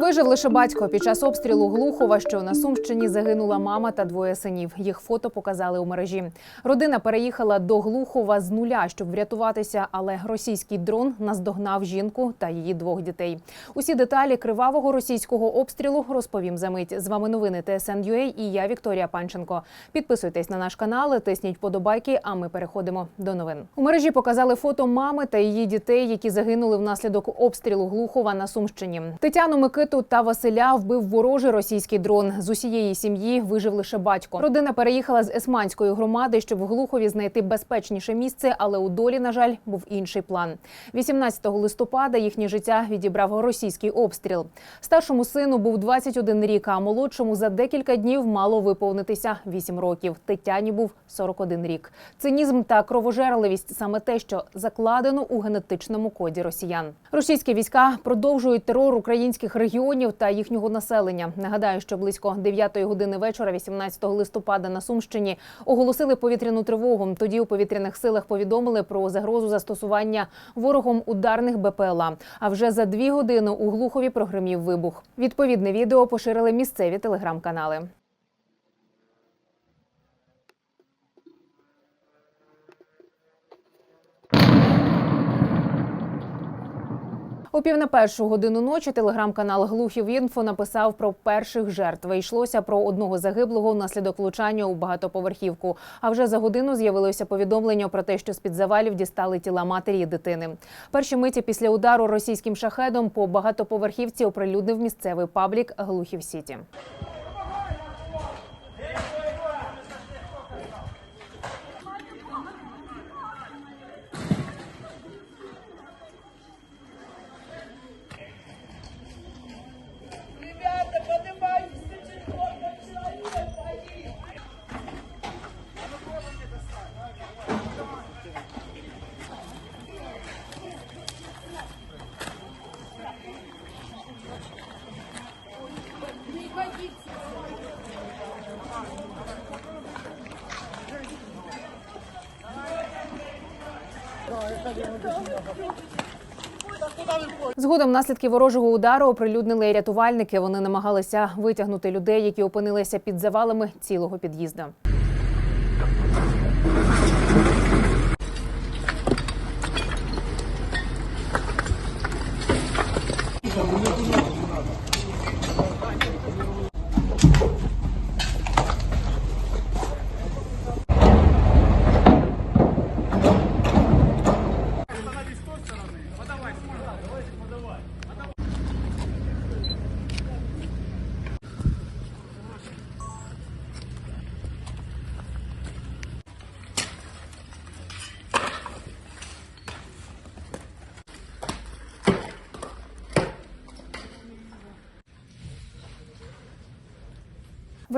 Вижив лише батько під час обстрілу Глухова, що на Сумщині загинула мама та двоє синів. Їх фото показали у мережі. Родина переїхала до Глухова з нуля, щоб врятуватися, але російський дрон наздогнав жінку та її двох дітей. Усі деталі кривавого російського обстрілу розповім за мить. З вами новини ТСН.UA і я Вікторія Панченко. Підписуйтесь на наш канал, тисніть подобайки. А ми переходимо до новин. У мережі показали фото мами та її дітей, які загинули внаслідок обстрілу Глухова на Сумщині. Тетяну Микиту та Василя вбив ворожий російський дрон. З усієї сім'ї вижив лише батько. Родина переїхала з Есманської громади, щоб в Глухові знайти безпечніше місце, але у долі, на жаль, був інший план. 18 листопада їхнє життя відібрав російський обстріл. Старшому сину був 21 рік, а молодшому за декілька днів мало виповнитися 8 років. Тетяні був 41 рік. Цинізм та кровожерливість саме те, що закладено у генетичному коді росіян. Російські війська продовжують терор українських регіонів та їхнього населення. Нагадаю, що близько 9 години вечора, 18 листопада, на Сумщині оголосили повітряну тривогу. Тоді у повітряних силах повідомили про загрозу застосування ворогом ударних БПЛА. А вже за дві години у Глухові прогримів вибух. Відповідне відео поширили місцеві телеграм-канали. У пів на першу годину ночі телеграм-канал Глухів Інфо написав про перших жертв. Йшлося про одного загиблого внаслідок влучання у багатоповерхівку. А вже за годину з'явилося повідомлення про те, що з під завалів дістали тіла матері і дитини. Перші миті після удару російським шахедом по багатоповерхівці оприлюднив місцевий паблік Глухів Сіті. Згодом наслідки ворожого удару оприлюднили рятувальники. Вони намагалися витягнути людей, які опинилися під завалами цілого під'їзда.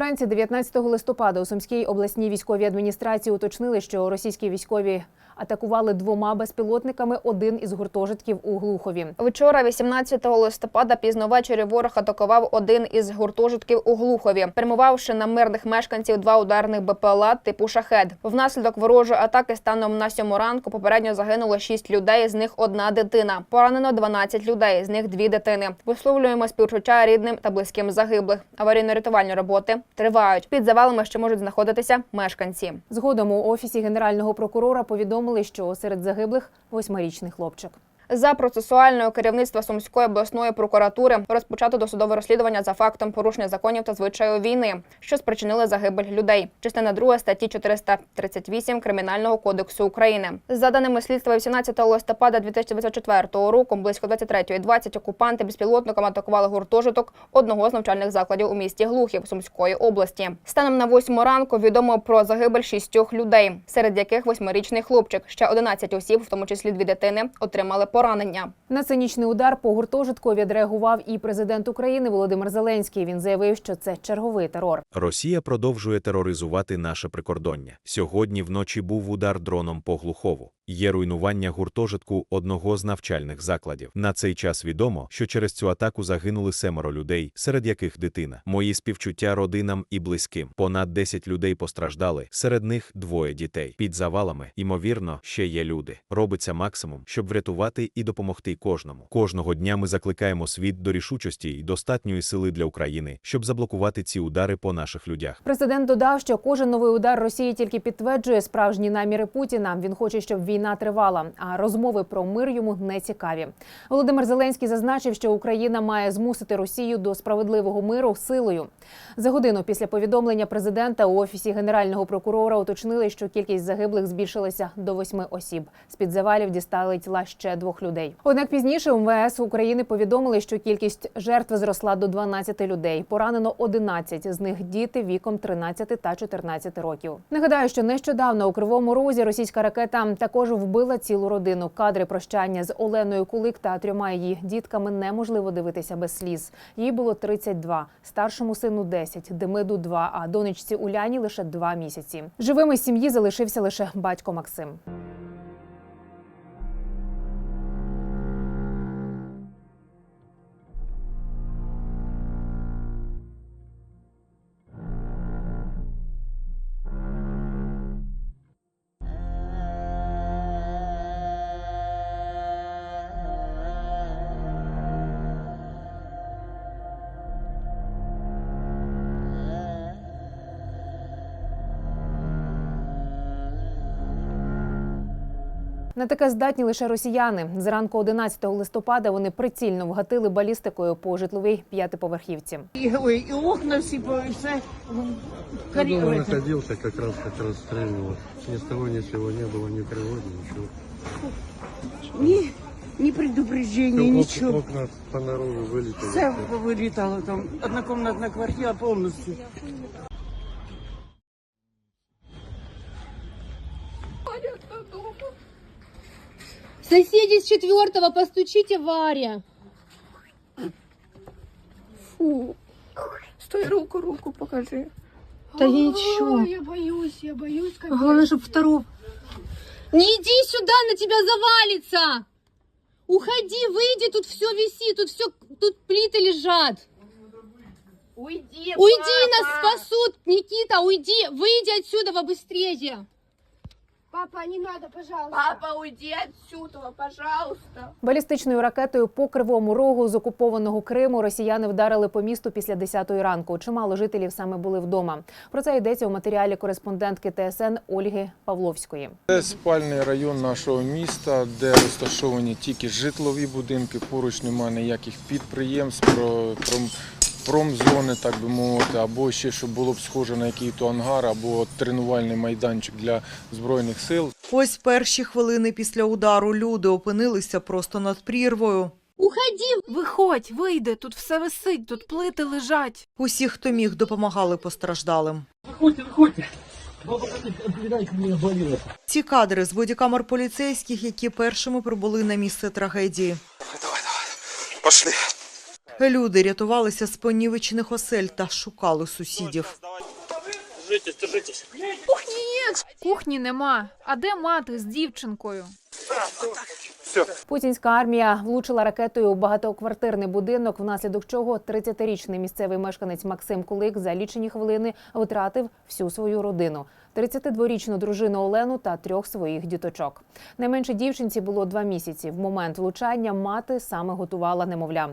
Вранці 19 листопада у Сумській обласній військовій адміністрації уточнили, що російські військові атакували двома безпілотниками один із гуртожитків у Глухові. Вчора, 18 листопада, пізно ввечері ворог атакував один із гуртожитків у Глухові, прямувавши на мирних мешканців два ударних БПЛА типу «Шахед». Внаслідок ворожої атаки станом на сьому ранку попередньо загинуло 6 людей, з них одна дитина. Поранено 12 людей, з них дві дитини. Висловлюємо співчуття рідним та близьким загиблих. Аварійно-рятувальні роботи тривають. Під завалами ще можуть знаходитися мешканці. Згодом у офісі генерального прокурора повідомили, що серед загиблих восьмирічний хлопчик. За процесуального керівництва Сумської обласної прокуратури розпочато досудове розслідування за фактом порушення законів та звичаю війни, що спричинили загибель людей. Частина 2 статті 438 Кримінального кодексу України. За даними слідства, 18 листопада 2024 року, близько 23.20 окупанти безпілотником атакували гуртожиток одного з навчальних закладів у місті Глухів Сумської області. Станом на 8 ранку відомо про загибель шістьох людей, серед яких восьмирічний хлопчик. Ще 11 осіб, в тому числі дві дитини, отримали поранення. На цинічний удар по гуртожитку відреагував і президент України Володимир Зеленський. Він заявив, що це черговий терор. Росія продовжує тероризувати наше прикордоння. Сьогодні вночі був удар дроном по Глухову. Є руйнування гуртожитку одного з навчальних закладів. На цей час відомо, що через цю атаку загинули семеро людей, серед яких дитина. Мої співчуття родинам і близьким. Понад 10 людей постраждали, серед них двоє дітей. Під завалами, ймовірно, ще є люди. Робиться максимум, щоб врятувати і допомогти кожному. Кожного дня ми закликаємо світ до рішучості і достатньої сили для України, щоб заблокувати ці удари по наших людях. Президент додав, що кожен новий удар Росії тільки підтверджує справжні наміри Путіна. Він хоче, щоб війна тривала, а розмови про мир йому не цікаві. Володимир Зеленський зазначив, що Україна має змусити Росію до справедливого миру силою. За годину після повідомлення президента у офісі генерального прокурора уточнили, що кількість загиблих збільшилася до восьми осіб. З під завалів дістали тіла ще двох людей. Однак пізніше МВС України повідомили, що кількість жертв зросла до 12 людей. Поранено 11, з них діти віком 13 та 14 років. Нагадаю, що нещодавно у кривому розі російська ракета також вбила цілу родину. Кадри прощання з Оленою Кулик та трьома її дітками неможливо дивитися без сліз. Їй було 32, старшому сину 10, Демиду 2, а донечці Уляні лише 2 місяці. Живими сім'ї залишився лише батько Максим. На таке здатні лише росіяни. Зранку 11 листопада вони прицільно вгатили балістикою по житловій п'ятиповерхівці. И, ой, и окна все, по- все в Я коре- дома в этом. находился, как раз как расстреливал. Ни с того ни с сего не было ни тревоги, ничего. Ни, ни предупреждения, Ок- ничего. Окна понаружи вылетели. Все вылетало там. Однокомнатная квартира полностью. Соседи с четвертого, постучите Варе. Стой, руку, руку покажи. Да я ничего. я боюсь, я боюсь, как Главное, чтобы второго. Не иди сюда, на тебя завалится. Уходи, выйди, тут все висит, тут все, тут плиты лежат. Уйди, Уйди, нас спасут, Никита, уйди, выйди отсюда побыстрее. Папа, не надо, пожалуйста. Папа, уйди отсюда, пожалуйста. Балістичною ракетою по кривому рогу з окупованого Криму росіяни вдарили по місту після 10-ї ранку. Чимало жителів саме були вдома. Про це йдеться у матеріалі кореспондентки ТСН Ольги Павловської. Це спальний район нашого міста, де розташовані тільки житлові будинки. Поруч немає ніяких підприємств, про, пром, промзони, так би мовити, або ще щоб було б схоже на який-то ангар, або тренувальний майданчик для збройних сил. Ось перші хвилини після удару люди опинилися просто над прірвою. Уходи, Виходь, вийди, тут все висить, тут плити лежать. Усі, хто міг, допомагали постраждалим. Виходьте, виходьте. Ці кадри з бодікамер поліцейських, які першими прибули на місце трагедії. Пошли. Люди рятувалися з понівечених осель та шукали сусідів. Кухні нема. А де мати з дівчинкою? Путінська армія влучила ракетою у багатоквартирний будинок, внаслідок чого 30-річний місцевий мешканець Максим Кулик за лічені хвилини втратив всю свою родину. 32-річну дружину Олену та трьох своїх діточок. Найменше дівчинці було два місяці. В момент влучання мати саме готувала немовля.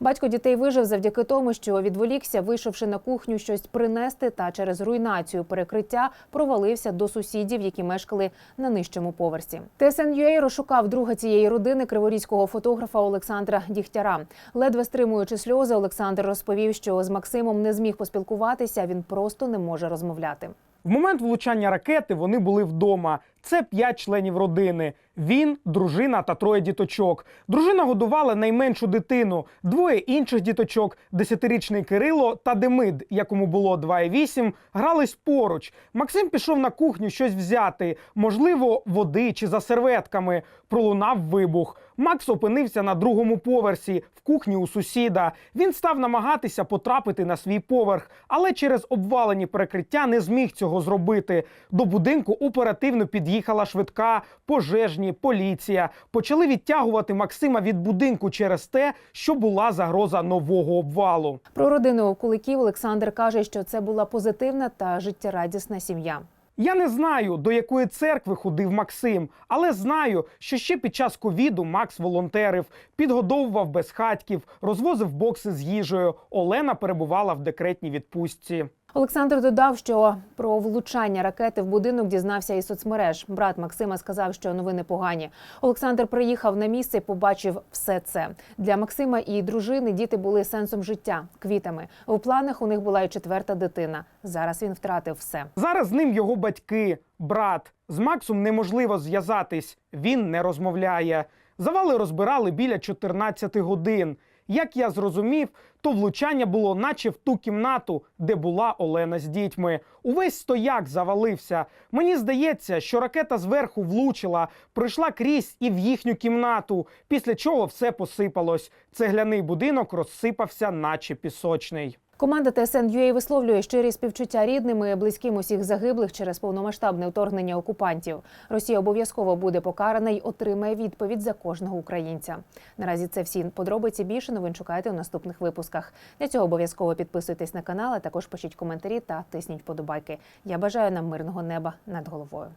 Батько дітей вижив завдяки тому, що відволікся, вийшовши на кухню щось принести, та через руйнацію перекриття провалився до сусідів, які мешкали на нижчому поверсі. ТСНЮА розшукав друга цієї родини криворізького фотографа Олександра Дігтяра. Ледве стримуючи сльози, Олександр розповів, що з Максимом не зміг поспілкуватися. Він просто не може розмовляти. В момент влучання ракети вони були вдома. Це п'ять членів родини. Він, дружина та троє діточок. Дружина годувала найменшу дитину, двоє інших діточок, десятирічний Кирило та Демид, якому було 2,8, грались поруч. Максим пішов на кухню щось взяти, можливо, води чи за серветками. Пролунав вибух. Макс опинився на другому поверсі в кухні у сусіда. Він став намагатися потрапити на свій поверх, але через обвалені перекриття не зміг цього зробити. До будинку оперативно під'їхала швидка, пожежні, поліція. Почали відтягувати Максима від будинку через те, що була загроза нового обвалу. Про родину Куликів Олександр каже, що це була позитивна та життєрадісна сім'я. Я не знаю, до якої церкви ходив Максим, але знаю, що ще під час ковіду Макс волонтерив, підгодовував безхатьків, розвозив бокси з їжею. Олена перебувала в декретній відпустці. Олександр додав, що про влучання ракети в будинок дізнався із соцмереж. Брат Максима сказав, що новини погані. Олександр приїхав на місце і побачив все це. Для Максима і дружини діти були сенсом життя, квітами. У планах у них була і четверта дитина. Зараз він втратив все. Зараз з ним його батьки, брат. З Максом неможливо зв'язатись. Він не розмовляє. Завали розбирали біля 14 годин. Як я зрозумів, то влучання було наче в ту кімнату, де була Олена з дітьми. Увесь стояк завалився. Мені здається, що ракета зверху влучила, пройшла крізь і в їхню кімнату, після чого все посипалось. Цегляний будинок розсипався, наче пісочний. Команда ТСН.UA висловлює щирі співчуття рідним і близьким усіх загиблих через повномасштабне вторгнення окупантів. Росія обов'язково буде покарана й отримає відповідь за кожного українця. Наразі це всі подробиці. Більше новин шукайте у наступних випусках. Для цього обов'язково підписуйтесь на канал, а також пишіть коментарі та тисніть вподобайки. Я бажаю нам мирного неба над головою.